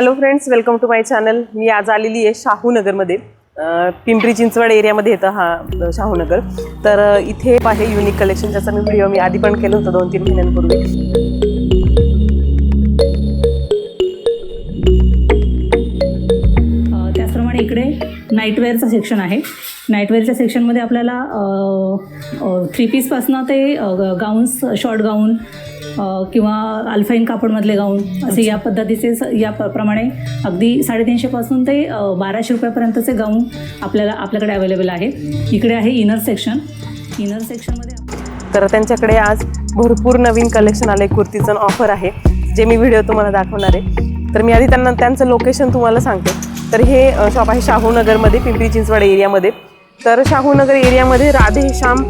Hello friends welcome to my channel मी आज आलेली आहे शाहूनगरमध्ये. पिंपरी चिंचवड एरियामध्ये येतं हा शाहूनगर. तर इथे आहे युनिक कलेक्शन ज्याचा मी व्हिडिओ मी आधी पण केलं होतं दोन तीन महिन्यांपूर्वी. नाईटवेअरचं सेक्शन आहे. नाईटवेअरच्या सेक्शनमध्ये आपल्याला थ्री पीसपासनं ते गाऊन्स शॉर्ट गाऊन किंवा अल्फाईन कापडमधले गाऊन असे या पद्धतीचे स- या प्रमाणे अगदी साडेतीनशेपासून ते बाराशे रुपयापर्यंतचे गाऊन आपल्याला आपल्याकडे अवेलेबल आहे इकडे आहे इनर सेक्शन इनर सेक्शनमध्ये तर त्यांच्याकडे आज भरपूर नवीन कलेक्शन आले कुर्तीचं ऑफर आहे जे मी व्हिडिओ तुम्हाला दाखवणार आहे. तर मी आधी त्यांना त्यांचं लोकेशन तुम्हाला सांगते. तर हे शॉप आहे शाहूनगरमध्ये पिंपरी चिंचवड एरियामध्ये. तर शाहूनगर एरियामध्ये राधेश्याम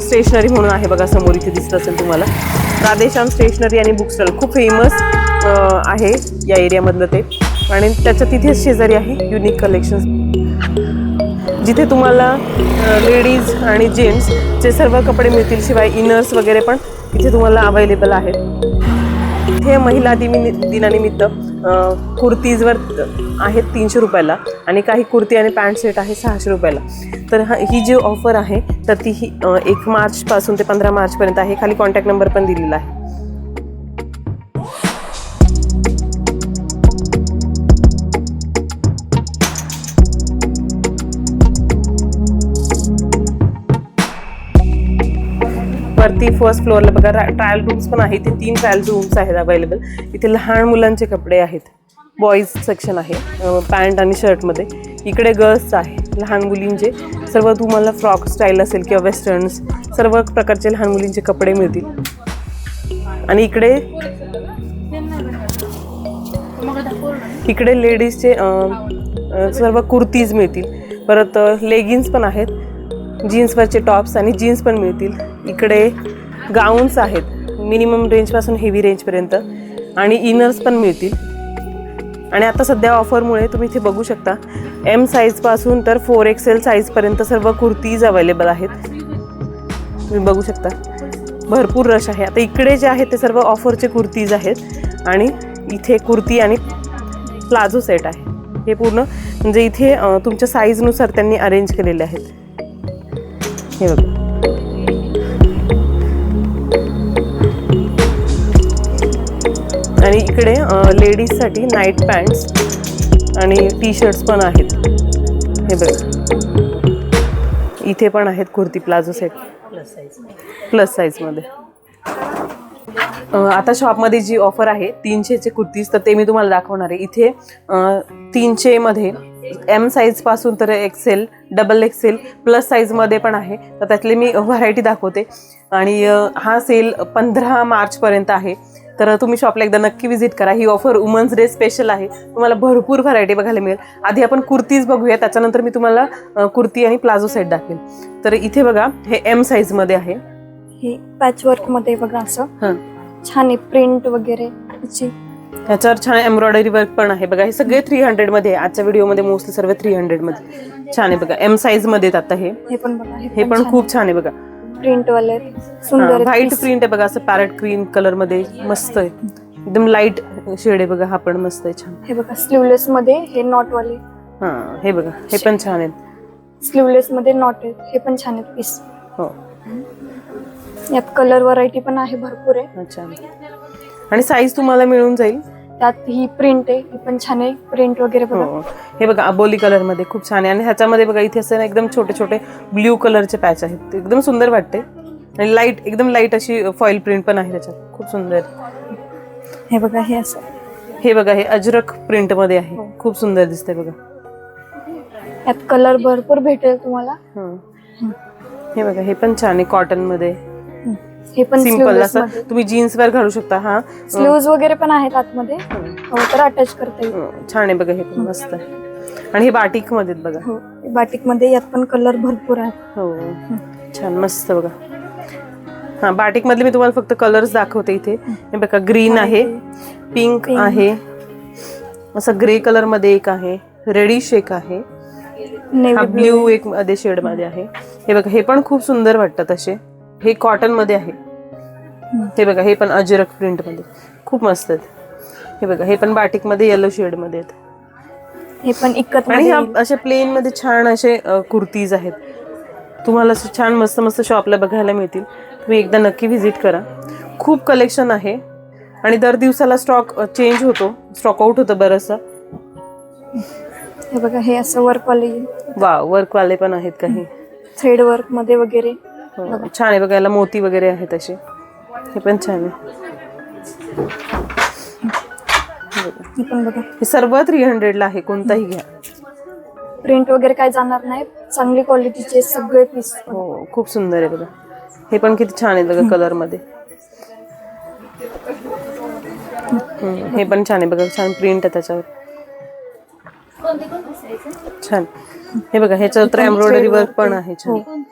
स्टेशनरी म्हणून आहे बघा समोर इथे दिसत असेल तुम्हाला. राधेश्याम स्टेशनरी आणि बुक स्टॉल खूप फेमस आहे या एरियामधलं ते. आणि त्याच्या तिथेच शेजारी आहे युनिक कलेक्शन्स जिथे तुम्हाला लेडीज आणि जेंट्सचे सर्व कपडे मिळतील शिवाय इनर्स वगैरे पण इथे तुम्हाला अवेलेबल आहेत. हे महिला दिनी दिनानिमित्त कुर्तीजवर आहेत तीनशे रुपयाला आणि काही कुर्ती आणि पॅन्ट सेट आहे सहाशे रुपयाला. तर हा ही जी ऑफर आहे तर ती ही एक मार्चपासून ते पंधरा मार्चपर्यंत आहे. खाली कॉन्टॅक्ट नंबर पण दिलेला आहे. वरती फर्स्ट फ्लोअरला बघा ट्रायल रूम्स पण आहेत. ते तीन ट्रायल रूम्स आहेत अवेलेबल इथे लहान मुलांचे कपडे आहेत. बॉईज सेक्शन आहे. पॅन्ट आणि शर्टमध्ये इकडे गर्ल्स आहे. लहान मुलींचे. सर्व तुम्हाला फ्रॉक स्टाईल असेल किंवा वेस्टर्न्स सर्व प्रकारचे लहान मुलींचे कपडे मिळतील. आणि इकडे इकडे लेडीजचे सर्व कुर्तीज मिळतील. परत लेगिन्स पण आहेत. जीन्सवरचे टॉप्स आणि जीन्स पण मिळतील. इकडे गाऊन्स आहेत. मिनिमम रेंजपासून हेवी रेंजपर्यंत. आणि इनर्स पण मिळतील. आणि आता सध्या ऑफरमुळे तुम्ही इथे बघू शकता एम साईजपासून तर फोर एक्सेल साईजपर्यंत सर्व कुर्तीज अवेलेबल आहेत. तुम्ही बघू शकता. भरपूर रश आहे. आता इकडे जे आहे ते सर्व ऑफरचे कुर्तीज आहेत. आणि इथे कुर्ती आणि प्लाझो सेट आहे. हे पूर्ण म्हणजे इथे तुमच्या साईजनुसार त्यांनी अरेंज केलेले आहेत. हे बघा. आणि इकडे लेडीजसाठी नाईट पॅन्ट्स आणि टी शर्ट्स पण आहेत. हे बघा. इथे पण आहेत कुर्ती प्लाझो सेट. प्लस साईजमध्ये अं, आता शॉपमध्ये जी ऑफर आहे तीनशेचे कुर्तीज तर ते मी तुम्हाला दाखवणार आहे. इथे तीनशेमध्ये एम साईजपासून तर एक्सेल डबल एक्सेल प्लस साईजमध्ये पण आहे. तर त्यातले मी व्हरायटी दाखवते. आणि हा सेल पंधरा मार्चपर्यंत आहे. तर तुम्ही शॉपला एकदा नक्की विजिट करा. ही ऑफर वुमन्स डे स्पेशल आहे. तुम्हाला भरपूर व्हरायटी बघायला मिळेल. आधी आपण कुर्तीज बघूया. त्याच्यानंतर मी तुम्हाला कुर्ती आणि प्लाझो सेट दाखवेल. तर इथे बघा हे एम साईजमध्ये आहे. हे मध्ये बघा असं. छान आहे प्रिंट वगैरे. ह्याच्यावर छान एम्ब्रॉयडरी वर्क पण आहे. बघा हे सगळे थ्री हंड्रेडमध्ये. आजच्या व्हिडिओमध्ये मोस्टली सर्व थ्री हंड्रेडमध्ये. छान आहे बघा. एम साईजमध्ये आता पण बघा हे पण खूप छान आहे बघा. प्रिंट वाले सुंदर व्हाईट प्रिंट आहे बघा असं पॅरेट क्रीम कलरमध्ये मस्त आहे. एकदम लाइट शेड आहे बघा हा पण मस्त आहे छान. हे बघा स्लीवलेस मध्ये हे नॉट वाले. हा हे बघा हे पण छान आहेत. स्लीवलेस मध्ये नॉट आहेत हे पण छान आहेत पीस हो. यात कलर व्हरायटी पण आहे भरपूर आहे. अच्छा. आणि साईज तुम्हाला मिळून जाईल? त्यात ही प्रिंट आहे ही पण छान आहे. प्रिंट वगैरे बघा. हो. हे बघा अबोली कलरमध्ये खूप छान आहे. आणि ह्याच्यामध्ये बघा इथे असं ना एकदम छोटे छोटे ब्ल्यू कलरचे पॅच आहेत. ते एकदम सुंदर वाटते. आणि लाइट एकदम लाइट अशी फॉईल प्रिंट पण आहे त्याच्यात. खूप सुंदर. हे बघा हे असं. हे बघा हे अजरक प्रिंटमध्ये आहे. खूप सुंदर दिसतंय बघा. यात कलर भरपूर भेटेल तुम्हाला. हं. हे बघा हे पण छान आहे कॉटनमध्ये. हे पण सिंपल असं मध्ये. तुम्ही जीन्स वर घालू शकता हा. स्लीव्ज वगैरे पण आहेत आतमध्ये. हो. तर अटॅच करता येईल हं, छान आहे बघा हे पण मस्त. आहे आणि हे बाटिकमध्ये बघा. हो बाटिकमध्ये यात पण कलर भरपूर आहेत. हो. छान मस्त बघा. हा बाटिक मधले मी तुम्हाला फक्त कलर्स दाखवते इथे. हे बघा ग्रीन आहे पिंक Pink. आहे. असं ग्रे कलरमध्ये एक आहे रेडिश एक आहे. हा नेव्ही ब्ल्यू एक मध्ये शेडमध्ये आहे. हे बघा हे पण खूप सुंदर वाटतात असे. हे कॉटनमध्ये आहे. हे बघा हे पण अजरक प्रिंटमध्ये खूप मस्त आहेत. हे बघा हे पण बाटिकमध्ये येलो शेडमध्ये आहेत. हे पण इकत आणि ह्या अशा प्लेन मध्ये छान असे कुर्तीज आहेत. तुम्हाला असे छान मस्त मस्त शॉपला बघायला मिळतील. तुम्ही एकदा नक्की व्हिजिट करा. खूप कलेक्शन आहे. आणि दर दिवसाला स्टॉक चेंज होतो. स्टॉक आउट होतं बरंचसं. हे बघा हे असं वर्क वाले वा वर्कवाले पण आहेत काही. थ्रेड वर्कमध्ये वगैरे. हो, छान आहे बघायला मोती वगैरे आहेत असे. हे पण छान आहे. हे पण बघा. हे सर्व थ्री हंड्रेडला आहे कोणताही घ्या. प्रिंट वगैरे काय जाणार नाही चांगली क्वालिटीचे सगळे पीस हो खूप सुंदर आहे बघा. हे पण किती छान आहे बघा कलरमध्ये हे पण छान आहे बघा छान प्रिंट आहे त्याच्यावर. छान. हे बघा ह्याच्यावर तर एम्ब्रॉयडरी वर्क पण आहे छान.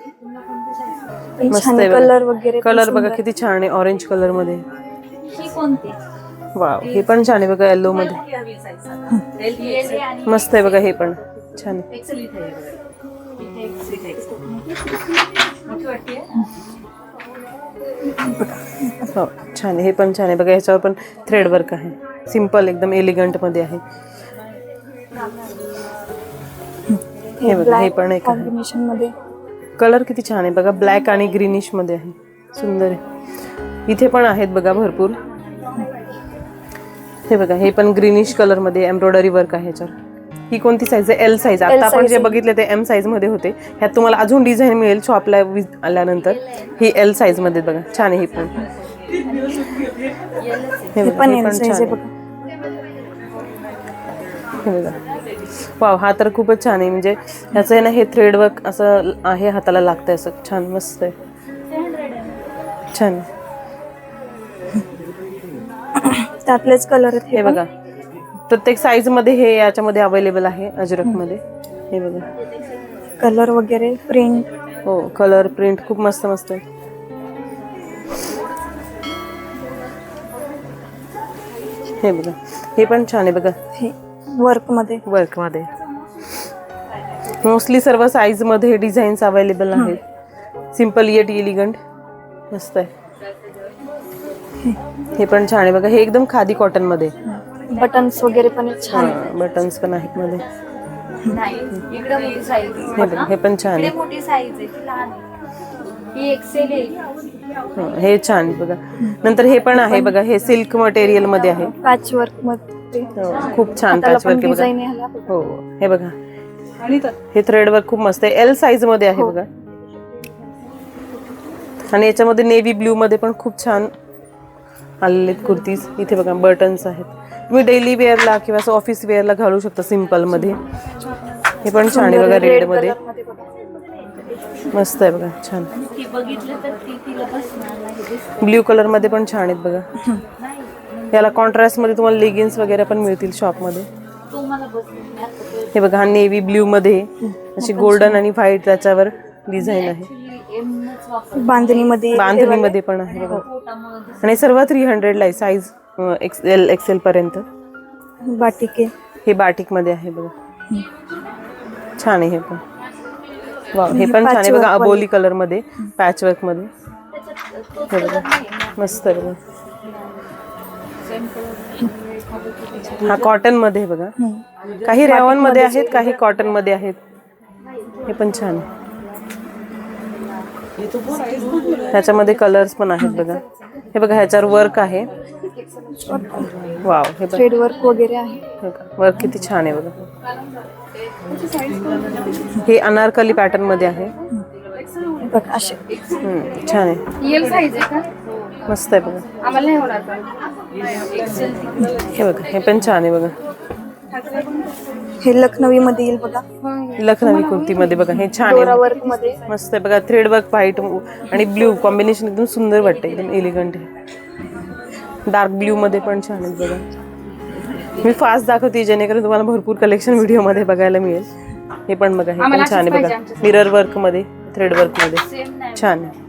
मस्त आहे बघा. कलर वगैरे पण कलर बघा सुंदर. किती छान आहे ऑरेंज कलर मध्ये. वाव हे पण छान आहे बघा येलो मध्ये. मस्त आहे बघा हे पण. छान आहे. हो? छान आहे. हे पण छान आहे बघा ह्याच्यावर पण थ्रेड वर्क आहे. सिम्पल एकदम एलिगंट मध्ये आहे. हे. बघा हे पण एक आहे. कॉम्बिनेशन मध्ये. कलर किती छान आहे बघा ब्लॅक आणि ग्रीनिशमध्ये आहे. सुंदर आहे. इथे पण आहेत बघा भरपूर. हे बघा हे पण ग्रीनिश कलरमध्ये एम्ब्रॉयडरी वर्क आहे ह्याच्यावर ही कोणती साईज आहे? एल साईज आता आपण जे. बघितले ते एम साईजमध्ये होते. ह्यात तुम्हाला अजून डिझाईन मिळेल शॉपला आल्यानंतर. ही एल साईजमध्ये बघा छान आहे ही पण. हे हे बघा, आहे आहे. वाव हा तर खूपच छान आहे. म्हणजे ह्याचं आहे ना हे थ्रेड वर्क असं आहे हाताला लागतंय असं. छान मस्त आहे. छान. आहे. त्यातलेच कलर आहेत हे बघा. प्रत्येक साईजमध्ये हे याच्यामध्ये अवेलेबल आहे अजरकमध्ये हे बघा. कलर वगैरे प्रिंट हो कलर प्रिंट खूप मस्त मस्त आहे. हे बघा. हे पण छान आहे बघा. हे वर्कमध्ये वर्कमध्ये मोस्टली सर्व साईजमध्ये डिझाईन्स अवेलेबल आहेत. सिंपल येट इलिगंट मस्त आहे. हे. पण छान आहे. बघा हे एकदम खादी कॉटनमध्ये बटन्स वगैरे पण आहेत. छान. बटन्स पण आहेत मध्ये. हे हे पण छान आहे. ही छान बघा. नंतर हे पण आहे बघा हे सिल्क मटेरियलमध्ये आहे. पॅच वर्कमध्ये. हो, खूप छान पण आहे बघा. डिझाईन आहे ह्याला. हो हे बघा. हे थ्रेड वर्क खूप मस्त आहे. एल साईजमध्ये आहे हो. बघा. आणि याच्यामध्ये नेव्ही ब्ल्यू मध्ये पण खूप छान आलेले कुर्तीज. इथे बघा बटन्स आहेत. तुम्ही डेली वेअरला किंवा असं ऑफिस वेअरला घालू शकता सिंपलमध्ये. हे पण छान आहे बघा रेडमध्ये. color मध्ये बघा. मस्त आहे बघा छान. ती बघितलं तर ती तिला बसणार नाही दिसत. ब्ल्यू कलरमध्ये पण छान आहेत बघा. याला कॉन्ट्रास्टमध्ये तुम्हाला लेगिन्स वगैरे पण मिळतील शॉपमध्ये. तो मला बसणार हे बघा हा नेव्ही ब्ल्यू मध्ये अशी गोल्डन आणि व्हाईट त्याच्यावर डिझाईन आहे. बांधणीमध्ये बांधणीमध्ये पण आहे आणि सर्व थ्री हंड्रेडला आहे साईज एक्सेल एक्सेल पर्यंत. बाटिक. हे बाटिकमध्ये आहे बघा. छान आहे हे पण. हे पण छान आहे. बघा अबोली कलरमध्ये पॅच वर्कमध्ये. हे बघा मस्त आहे बघा. हा कॉटनमध्ये आहे बघा. काही रेवॉनमध्ये आहेत काही कॉटनमध्ये आहेत. हे पण छान ह्याच्यामध्ये कलर्स पण आहेत बघा. हे बघा ह्याच्यावर वर्क आहे. वाव हे थ्रेड वर्क वगैरे आहे. वर्क किती छान आहे बघा. हे अनारकली पॅटर्नमध्ये आहे. बघा असे. हम्म, छान आहे. एल साईज आहे का? मस्त आहे बघा. आम्हाला नाही होणार पण. एक्सेल हे बघा हे पण छान आहे बघा. हे लखनवी मध्ये येईल बघा. लखनवी कुर्तीमध्ये बघा हे छान आहे. वर्कमध्ये मस्त आहे बघा थ्रेड वर्क व्हाईट आणि ब्ल्यू कॉम्बिनेशन एकदम सुंदर वाटतं एकदम एलिगंट आहे. डार्क ब्ल्यू मध्ये पण छान आहे बघा. मी फास्ट दाखवते जेणेकरून तुम्हाला भरपूर कलेक्शन व्हिडिओमध्ये बघायला मिळेल. हे पण बघा हे पण छान आहे बघा. मिरर वर्कमध्ये थ्रेड वर्कमध्ये. सेम नाही. छान आहे.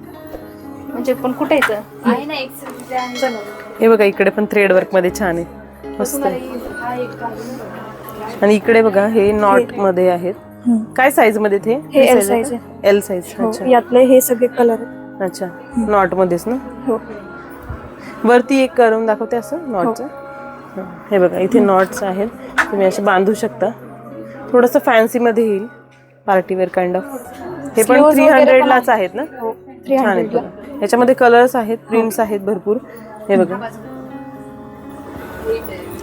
म्हणजे पण कुठे येतं आहे ना एक्सेल हे बघा इकडे पण थ्रेड वर्कमध्ये छान आहे. मस्त. आहे हा एक. आणि इकडे बघा हे नॉटमध्ये आहेत. हम्म. काय साईजमध्ये ते? हे L size एल साईज हो, अच्छा. यातले हे सगळे कलर आहेत. अच्छा नॉट मध्येच ना? हो. वरती एक करून दाखवते असं नॉटचं हं, हे बघा इथे नॉट्स आहेत. तुम्ही असे बांधू शकता. थोडंसं फॅन्सीमध्ये येईल पार्टीवेअर काइंड ऑफ हे पण Sleeves थ्री वगैरे पण हंड्रेडलाच आहेत ना? हो. थ्री छान आहेत हंड्रेडला बघा. याच्यामध्ये कलर्स आहेत प्रिंट्स आहेत भरपूर. हे बघा.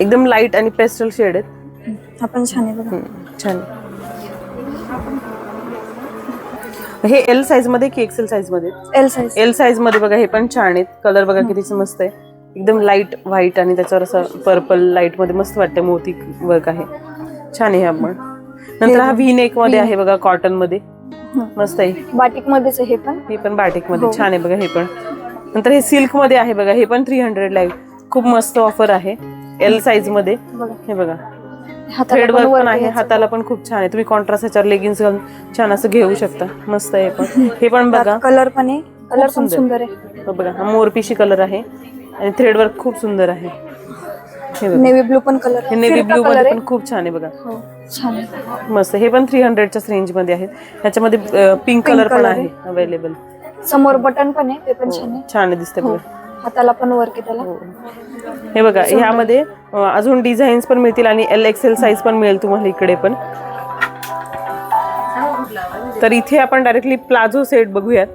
एकदम लाइट आणि पेस्टल शेड आहेत. हा पण छान आहे बघा. हम्म, छान हे एल साईजमध्ये की एक्सेल साईजमध्ये एल साईज एल साईजमध्ये बघा हे पण छान आहेत. कलर बघा किती मस्त आहे. एकदम लाइट व्हाईट आणि त्याच्यावर असं पर्पल लाइटमध्ये मस्त वाटतं मोती वर्क आहे. छान आहे हा पण. नंतर हा व्ही नेकमध्ये आहे बघा कॉटनमध्ये. मस्त आहे. बाटिक मध्येच हे पण? हे पण बाटिकमध्ये हो. छान आहे बघा हे पण. नंतर हे सिल्कमध्ये आहे बघा. हे पण थ्री हंड्रेड ला आहे. खूप मस्त ऑफर आहे. एल साईजमध्ये. बघा. हे बघा. हाताला थ्रेड वर्क पण आहे. याचं. हाताला पण खूप छान आहे. तुम्ही कॉन्ट्रास्ट ह्याच्यावर लेगिन्स घालून छान असं घेऊ शकता. मस्त आहे पण. हे पण बघा. कलर पण आहे. कलर पण सुंदर. सुंदर आहे. हो बघा. हा मोरपिशी कलर आहे. आणि थ्रेड वर्क खूप सुंदर आहे. हे बघा. नेव्ही ब्लू पण कलर हे नेव्ही ब्लू मध्ये पण खूप छान आहे बघा. हो. छान. मस्त. हे पण थ्री हंड्रेडच्याच रेंजमध्ये आहेत. ह्याच्यामध्ये पिंक कलर पण color. आहे. अवेलेबल समोर बटन पण आहे ते पण छान आहे. छान दिसते हो बघा. हाताला पण वर्क आहे त्याला. हो. हे बघा ह्यामध्ये अं, अजून डिझाईन्स पण मिळतील आणि एल एक्सेल साईज पण मिळेल तुम्हाला इकडे पण. तर इथे आपण डायरेक्टली प्लाझो सेट बघूयात.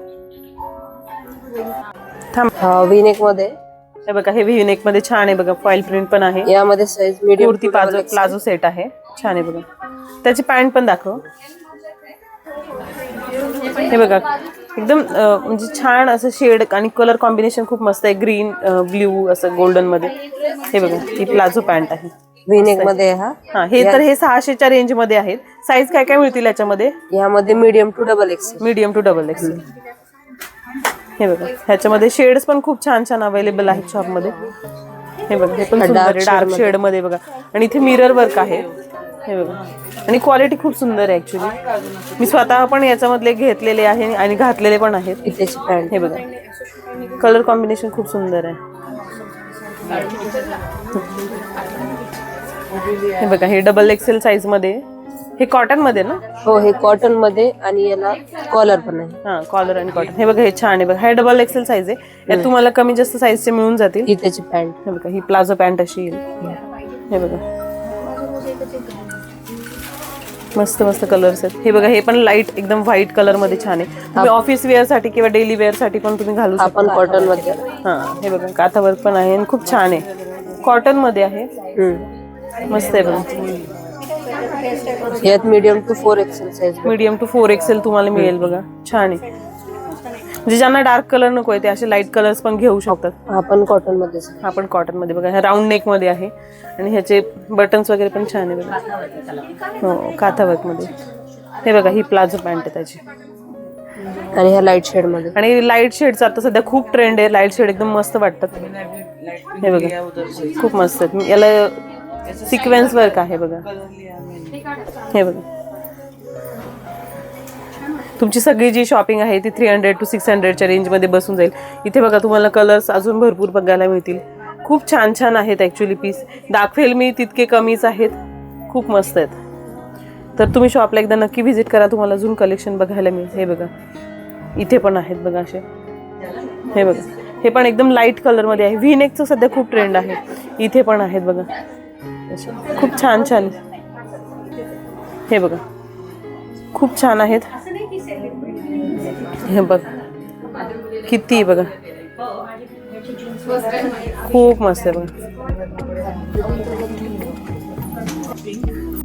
थांब. विनेकमध्ये. हे बघा हे व्हीनेकमध्ये छान आहे बघा फॉईल प्रिंट पण आहे. यामध्ये size medium kurti palazzo palazzo set आहे. छान आहे बघा. त्याची पॅन्ट पण दाखव. हे बघा एकदम म्हणजे छान असं शेड आणि कलर कॉम्बिनेशन खूप मस्त आहे. ग्रीन ब्ल्यू असं गोल्डनमध्ये. हे बघा ही प्लाझो पॅन्ट आहे. विनेकमध्ये हा? हा हे तर हे सहाशेच्या रेंजमध्ये आहेत. साईज काय काय मिळतील याच्यामध्ये? यामध्ये medium to double X medium to double X हे बघा ह्याच्यामध्ये शेड्स पण खूप छान छान अवेलेबल आहेत शॉपमध्ये हे बघा हे पण डार्क शेडमध्ये. बघा. आणि इथे मिरर वर्क आहे. हे बघा. आणि क्वालिटी खूप सुंदर आहे ऍक्च्युली मी स्वतः पण याच्यामधले घेतलेले आहे आणि घातलेले पण आहेत. त्याची पॅन्ट हे बघा. कलर कॉम्बिनेशन खूप सुंदर आहे. हे बघा हे डबल एक्सेल साईजमध्ये. हे कॉटनमध्ये ना? हो हे कॉटनमध्ये आणि याला कॉलर पण आहे. हा कॉलर आणि कॉटन हे बघा हे छान आहे बघा. हे डबल एक्सेल साईज आहे. यात तुम्हाला कमी जास्त साईजचे मिळून जातील. ही त्याची पॅन्ट हे बघा ही प्लाझो पॅन्ट अशी येईल. हे बघा. मस्त मस्त कलर्स आहेत. हे बघा हे पण लाइट एकदम व्हाईट कलरमध्ये छान आहे. तुम्ही ऑफिस वेअरसाठी किंवा डेली वेअरसाठी पण तुम्ही घालू शकता. आपण कॉटनमध्ये. हा हे बघा काथा वर्क पण आहे आणि खूप छान आहे. कॉटनमध्ये आहे. मस्त आहे बघा. यात medium to four XL size medium to four XL तुम्हाला मिळेल बघा. छान आहे. म्हणजे ज्यांना डार्क कलर नको आहे ते असे लाइट कलर्स पण घेऊ शकतात. आपण कॉटन मध्येच. हा पण कॉटनमध्ये बघा राऊंड नेकमध्ये आहे. आणि ह्याचे बटन्स वगैरे पण छान आहे बघा. हो काथा वर्कमध्ये. हे बघा ही प्लाझो पॅन्ट आहे त्याची. आणि ह्या लाइट शेडमध्ये. आणि लाइट शेडचा आता सध्या खूप ट्रेंड आहे. लाइट शेड एकदम मस्त वाटतात. हे बघा खूप मस्त आहेत. याला सिक्वेन्स वर्क आहे बघा. हे बघा. तुमची सगळी जी शॉपिंग आहे ती थ्री हंड्रेड टू सिक्स हंड्रेडच्या रेंजमध्ये बसून जाईल. इथे बघा तुम्हाला कलर्स अजून भरपूर बघायला मिळतील. खूप छान छान आहेत ॲक्च्युली पीस दाखवेल मी तितके कमीच आहेत. खूप मस्त आहेत. तर तुम्ही शॉपला एकदा नक्की व्हिजिट करा तुम्हाला अजून कलेक्शन बघायला मिळेल. हे बघा. इथे पण आहेत बघा असे हे बघा. हे पण एकदम लाइट कलरमध्ये आहे. व्ही नेकचं सध्या खूप ट्रेंड आहे. इथे पण आहेत बघा. खूप छान छान. हे बघा. खूप छान आहेत. हे बघ. किती बघा. खूप मस्त आहे बघा.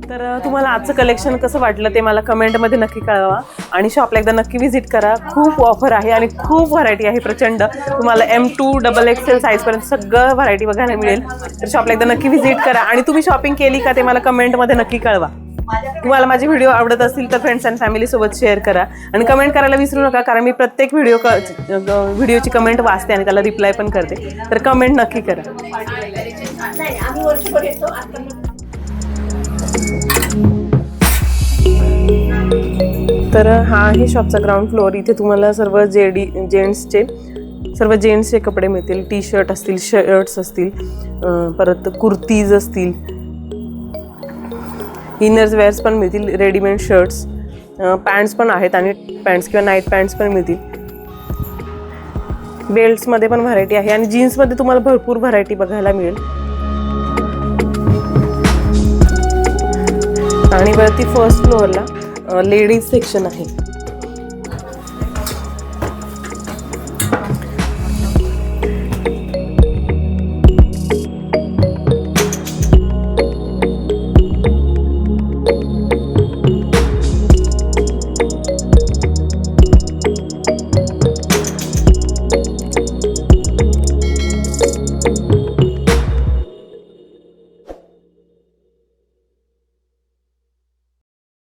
तर तुम्हाला आजचं कलेक्शन कसं वाटलं ते मला कमेंटमध्ये नक्की कळवा. आणि शॉपला एकदा नक्की व्हिजिट करा. खूप ऑफर आहे आणि खूप व्हरायटी आहे प्रचंड. तुम्हाला एम टू डबल एक्सेल साईजपर्यंत सगळं व्हरायटी बघायला मिळेल. तर शॉपला एकदा नक्की व्हिजिट करा. आणि तुम्ही शॉपिंग केली का ते मला कमेंटमध्ये नक्की कळवा. तुम्हाला माझे व्हिडिओ आवडत असतील तर फ्रेंड्स अँड फॅमिली सोबत शेअर करा. आणि कमेंट करायला विसरू नका कारण मी प्रत्येक व्हिडिओ व्हिडिओची कमेंट वाचते आणि त्याला रिप्लाय पण करते. तर कमेंट नक्की करा. तर हा आहे शॉपचा ग्राउंड फ्लोअर इथे तुम्हाला सर्व जेडी जेंट्सचे सर्व जेंट्सचे कपडे मिळतील. टी शर्ट असतील शर्ट्स असतील परत कुर्तीज असतील इनर्स वेअर्स पण मिळतील रेडीमेड शर्ट्स पॅन्ट्स पण आहेत आणि पॅन्ट्स किंवा नाईट पॅन्ट्स पण मिळतील. बेल्ट्समध्ये पण व्हरायटी आहे आणि जीन्समध्ये तुम्हाला भरपूर व्हरायटी बघायला मिळेल. आणि वरती फर्स्ट फ्लोअरला लेडीज सेक्शन आहे.